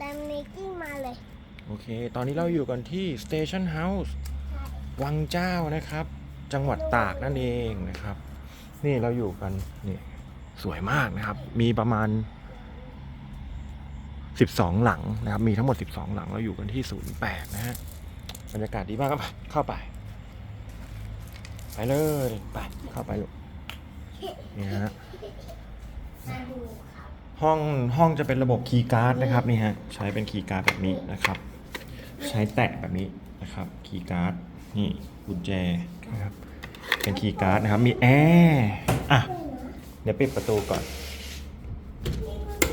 แต่เมกิ้งมาเลยโอเค ตอนนี้เราอยู่กันที่ Station House วังเจ้านะครับ จังหวัดตากนั่นเองนะครับ นี่เราอยู่กันนี่สวยมากนะครับ มีประมาณ 12 หลังนะครับ มีทั้งหมด 12 หลัง เราอยู่กันที่08นย์แปดนะฮะ บรรยากาศดีมากครับเข้าไป ไปเลย ไป เข้าไปลูกนี่ฮะ ห้องห้องจะเป็นระบบคีย์การ์ดนะครับนี่ฮะใช้เป็นคีย์การ์ดแบบนี้นะครับ ใช้แตะแบบนี้นะครับคีย์การ์ดนี่กุญแจนะครับเป็นคีย์การ์ดนะครับมีแอร์อะเดี๋ยวปิดประตูก่อน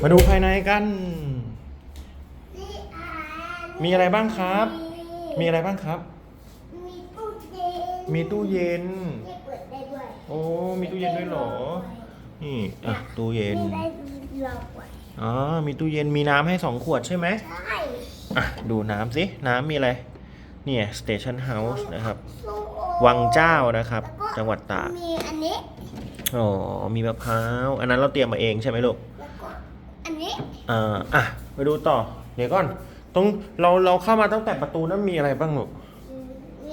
มาดูภายในกันนี่อ่านมีอะไรบ้างครับ มีอะไรบ้างครับ มีตู้เย็นมีตู้เย็นที่เปิดได้ด้วยโอ้ มีตู้เย็นด้วยเหรอ นี่ อะ ตู้เย็น นี่ได้ล็อกไว้อ๋อ มีตู้เย็นมีน้ำให้สองขวดใช่ไหมใช่อะ ดูน้ำสิ น้ำมีอะไร เนี่ย Station House นะครับ ส้มโอวังเจ้านะครับ แล้วก็จังหวัดตาก มีอันนี้ อ๋อ มีมะพร้าว อันนั้นเราเตรียมมาเองใช่ไหมลูก แล้วก็อันนี้ อ่า อะ ไปดูต่อ เดี๋ยวก่อน ตรง เราเราเข้ามาตั้งแต่ประตูนั้นมีอะไรบ้างลูก มี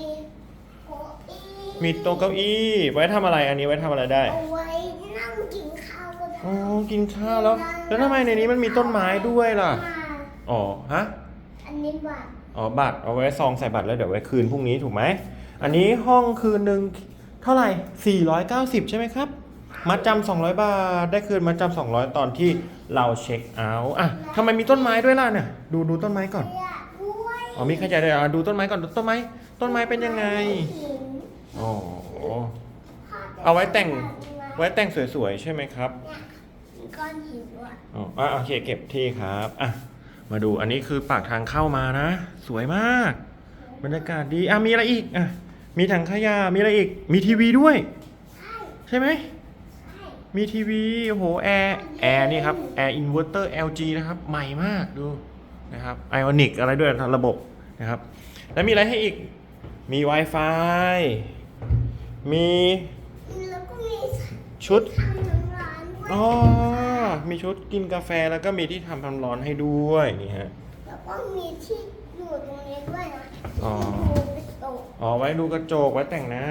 โก้อี้มีโต๊ะเก้าอี้ ไว้ทำอะไร อันนี้ไว้ทำอะไรได้ เอาไว้นั่งกินข้าวก็ได้ อ๋อ กินข้าวแล้ว แล้วทำไมในนี้มันมีต้นไม้ด้วยล่ะ อ๋อ ฮะ อันนี้บัตรอ๋อ บัตรเอาไว้ซองใส่บัตรแล้วเดี๋ยวไว้คืนพรุ่งนี้ถูกไหม อันนี้ห้องคืนหนึ่งเท่าไหร่490 ใช่ไหมครับ มัดจำ200 บาท ได้คืนมัดจำ200 ตอนที่เราเช็คเอาท์อะทำไมมีต้นไม้ด้วยล่ะเนี่ย ดูดูต้นไม้ก่อนอยากด้วยอ๋อ มีขยายด้วยอะดูต้นไม้ก่อนต้นไม้ ต้นไม้เป็นยังไงหินอ๋อ เอาไว้แต่ง ไว้แต่งสวยๆใช่ไหมครับ เนี่ยมี ก้อนหินด้วยอ๋ออะโอเคเก็บที่ครับอะมาดูอันนี้คือปากทางเข้ามานะ สวยมาก บรรยากาศดีอะมีอะไรอีกอะมีถังขยะมีอะไรอีก มีทีวีด้วย ใช่ใช่ไหมใช่มีทีวีโอ้โหแอร์แอร์นี่ครับแอร์อินเวอร์เตอร์ LG นะครับ ใหม่มากดูนะครับไอออนิกอะไรด้วยระบบนะครับ แล้วมีอะไรให้อีกมี Wi-Fi มี แล้วก็มีชุดทำน้ำร้านด้วยอ๋อ มีชุดกินกาแฟแล้วก็มีที่ทำความร้อนให้ด้วยนี่ฮะ แล้วก็มีที่อยู่ตรงนี้ด้วยนะอ๋อ ที่ดูเป็นโต๊ะอ๋อไว้ดูกระจกไว้แต่งหน้า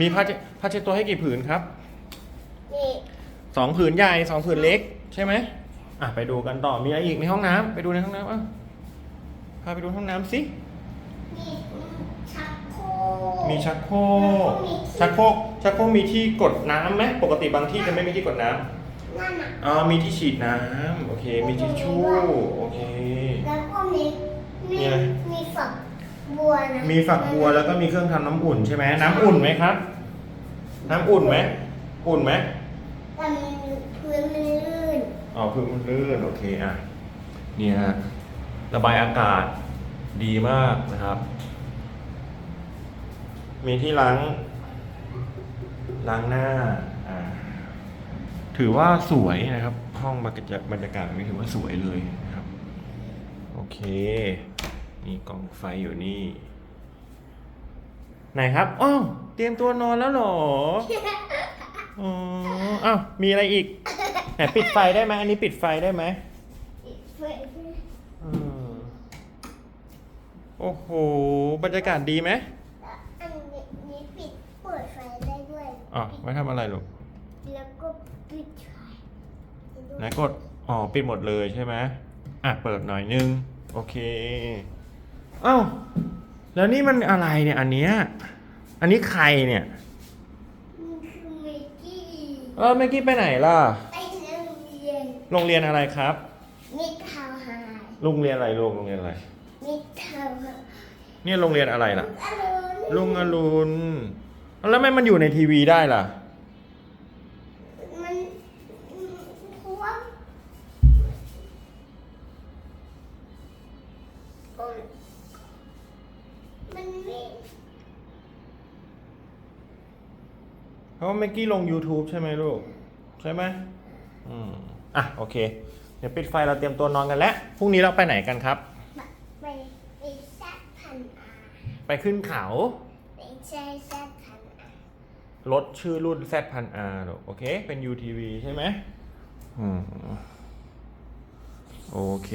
มีผ้าเช็ดผ้าเช็ดตัวให้กี่ผืนครับ นี่สองผืนใหญ่สองผืนเล็ก ใช่ไหมอะไปดูกันต่อมีอะไรอีกในห้องน้ำไปดูในห้องน้ำอะพาไปดูห้องน้ำสิมีชักโครก มีชักโครกชักโครกชักโครกมีที่กดน้ำไหมปกติบางที่จะไม่มีที่กดน้ำ นั่นน่ะอ๋อมีที่ฉีดน้ำโอเค มีทิชชู่โอเค แล้วก็มีมีมีอะไร มีฝักบัวนะมีฝักบัวแล้วก็มีเครื่องทำน้ำอุ่นใช่ไหมน้ำอุ่นไหมครับ น้ำอุ่นไหมอุ่นไหมแต่มันพื้นมันลื่นอ๋อพื้นมันลื่นโอเคอะนี่ฮะระบายอากาศดีมากนะครับ มีที่ล้างล้างหน้าอ่า ถือว่าสวยนะครับ ห้องบรรยากาศบรรยากาศแบบนี้ถือว่าสวยเลยนะครับ โอเคมีกล่องไฟอยู่นี่ ไหนครับอ้าวเตรียมตัวนอนแล้วเหรออ๋ออ้าวมีอะไรอีกไหนปิดไฟได้ไหมอันนี้ปิดไฟได้ไหมอืมโอ้โห บรรยากาศดีไหมอันนี้ปิดเปิดไฟได้ด้วยอ๋อไว้ทำอะไรลูก แล้วก็ปิดไฟ ไหนกดอ๋อปิดหมดเลยใช่ไหมอะเปิดหน่อยนึง โอเคเอ้าแล้วนี่มันอะไรเนี่ยอันเนี้ยอันนี้ใครเนี่ยมันคือเมกี้เออเมื่อกี้ไปไหนล่ะไอ้โรงเรียนโรงเรียนอะไรครับมิดทาวน์ไฮโรงเรียนอะไรลูกโรงเรียนอะไรมิดทาวน์ไฮเนี่ยโรงเรียนอะไรล่ะอรุณลุงอรุณแล้วทำไมมันอยู่ในทีวีได้ล่ะ ราะว่าเมื่อกี้ลง YouTube ใช่ไหมลูก ใช่ไหมอืมอะโอเค เดี๋ยวปิดไฟเราเตรียมตัวนอนกันแล้วพรุ่งนี้เราไปไหนกันครับ ไปไปแซดพันอาไปขึ้นเขา ไปใช้แซดพันอารถชื่อรุ่น Z พัน R ลูกโอเค เป็น UTV ใช่ไหมอืมโอเค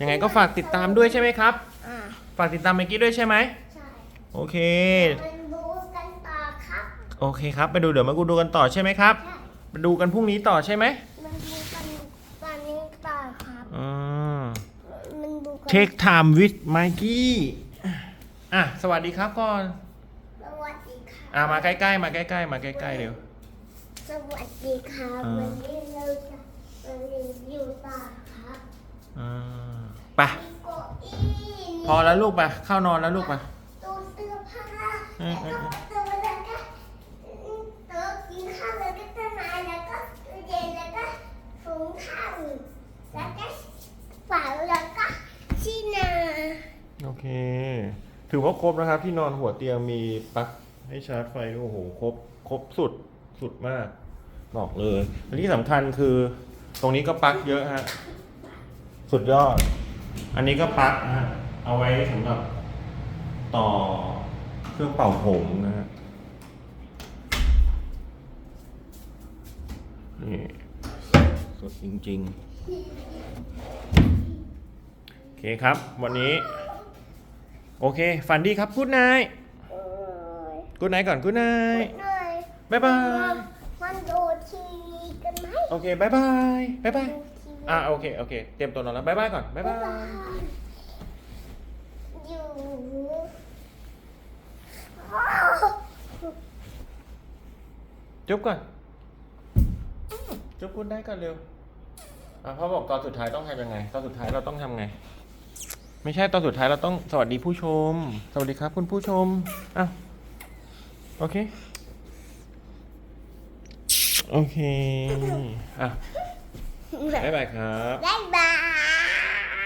ยังไงก็ฝากติดตามด้วยใช่ไหมครับ อ่าฝากติดตามเมกกี้ด้วยใช่ไหม ใช่โอเค มันดูกันต่อครับ โอเคครับไปดูเดี๋ยวมากูดูกันต่อใช่ไหมครับใช่ไปดูกันพรุ่งนี้ต่อใช่ไหมมันดูกันตอนนี้ต่อครับอ่ามันดูกัน Take time with Mikey อะสวัสดีครับก่อนสวัสดีครับอะมาใกล้ๆมาใกล้ๆมาใกล้ๆเดี๋ยวสวัสดีครับอ่า วันนี้เราจะมารีวิวต่อครับอ่าไปมีเก้าอี้พอแล้วลูกไปเข้านอนแล้วลูกไป ตู้เสื้อผ้าอืแล้วมก็ตู้แล้วก็โต๊ะกินข้าวแล้วก็ต้นไม้แล้วก็ตู้เย็นแล้วก็ถุงข้าว แล้วก็ฝาแล้วก็ที่นา โอเค ถือว่าครบนะครับ ที่นอนหัวเตียงมีปลั๊กให้ชาร์จไฟด้วยโอ้โหครบครบสุดสุดมากบอกเลยและที่สำคัญคือ ตรงนี้ก็ปลั๊กเยอะฮะสุดยอด อันนี้ก็ปลั๊กนะฮะเอาไว้สำหรับต่อเครื่องเป่าผมนะฮะนี่สุดจริง ๆ โอเคครับ วันนี้ โอเค ฝันดีครับกูดไนท์โอ้ยกูดไนท์ก่อนกูดไนท์หน่อยบ๊ายบายมันดูทีวีกันไหมโอเคบายบายบายบายดูทีวีอะโอเค โอเค เตรียมตัวนอนแล้วบายบายก่อนบายบายอยู่จุ๊บก่อนจุ๊บกูดไนท์ก่อนเร็วอะ พ่อบอกตอนสุดท้ายต้องทำยังไง ตอนสุดท้ายเราต้องทำไง ไม่ใช่ตอนสุดท้ายเราต้องสวัสดีผู้ชม สวัสดีครับ คุณผู้ชมอะโอเค โอเค อะบ๊ายบายครับบ๊ายบาย